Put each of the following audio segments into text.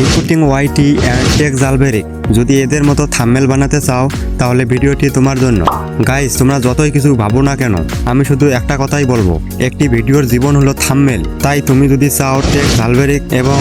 Recruiting YT and tech জালবেরিক যদি এদের মতো থাম্মেল বানাতে চাও, তাহলে ভিডিওটি তোমার জন্য। গাইস তোমরা যতই কিছু ভাবো না কেন, আমি শুধু একটা কথাই বলব। একটি ভিডিওর জীবন হলো থাম্মেল তাই তুমি যদি চাও টেক জালবেরিক এবং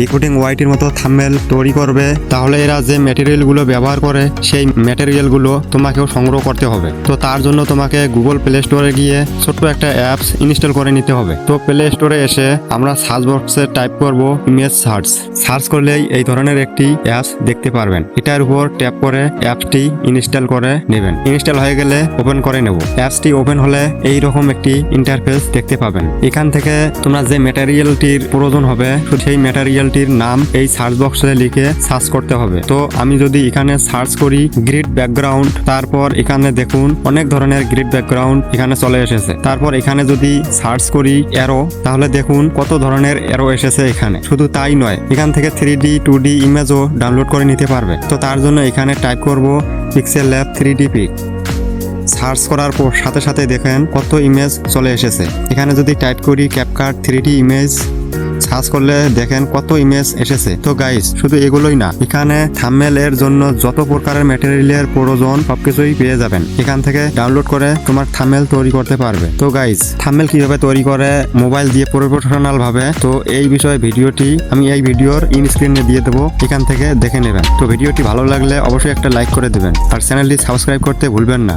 রিক্রুটিং ওয়াইটির মতো থাম্মেল তৈরি করবে। তাহলে এরা যে ম্যাটেরিয়ালগুলো ব্যবহার করে, সেই ম্যাটেরিয়ালগুলো তোমাকেও সংগ্রহ করতে হবে। তো তার জন্য তোমাকে গুগল প্লে স্টোরে গিয়ে ছোট্ট একটা অ্যাপস ইনস্টল করে নিতে হবে। তো প্লে স্টোরে এসে আমরা সার্চ বক্সে টাইপ করব ইমেজ সার্চ সার্চ করলেই এই ধরনের একটি অ্যাপস দেখতে পারবেন। এটার উপর ট্যাপ করে অ্যাপসটি ইনস্টল করে নেবেন। ইনস্টল হয়ে গেলে ওপেন করে নেব। অ্যাপসটি ওপেন হলে এই রকম একটি ইন্টারফেস দেখতে পাবেন। এখান থেকে তোমরা যে ম্যাটেরিয়ালটির প্রয়োজন হবে, সেই ম্যাটেরিয়ালটির নাম এই সার্চ বক্সে লিখে সার্চ করতে হবে। তো আমি যদি এখানে সার্চ করি গ্রিড ব্যাকগ্রাউন্ড তারপর এখানে দেখুন অনেক ধরনের গ্রিড ব্যাকগ্রাউন্ড এখানে চলে এসেছে। তারপর এখানে যদি সার্চ করি অ্যারো তাহলে দেখুন কত ধরনের অ্যারো এসেছে এখানে। শুধু তাই নয়, এখান থেকে থ্রি ডি টু ডি ইমেজও ডাউনলোড করে নিতে পারবে। তো তার জন্য এখানে টাইপ করব pixel lab three D pic search করার পর সাথে সাথে দেখেন কত ইমেজ চলে এসেছে। এখানে যদি টাইপ করি CapCut three D image search করলে দেখেন কত ইমেজ এসেছে। তো গাইস শুধু এগুলোই না, এখানে থাম্মেল এর জন্য যত প্রকারের ম্যাটেরিয়ালের প্রয়োজন সবকিছুই পেয়ে যাবেন। এখান থেকে ডাউনলোড করে তোমার থাম্মেল তৈরি করতে পারবে। তো গাইস থাম্মেল কীভাবে তৈরি করে? মোবাইল দিয়ে প্রফেশনাল ভাবে। তো এই বিষয়ে ভিডিওটি আমি এই ভিডিওর ইন স্ক্রিনে দিয়ে দেবো, এখান থেকে দেখে নেবেন। তো ভিডিওটি ভালো লাগলে অবশ্যই একটা লাইক করে দেবেন। আর চ্যানেলটি সাবস্ক্রাইব করতে ভুলবেন না।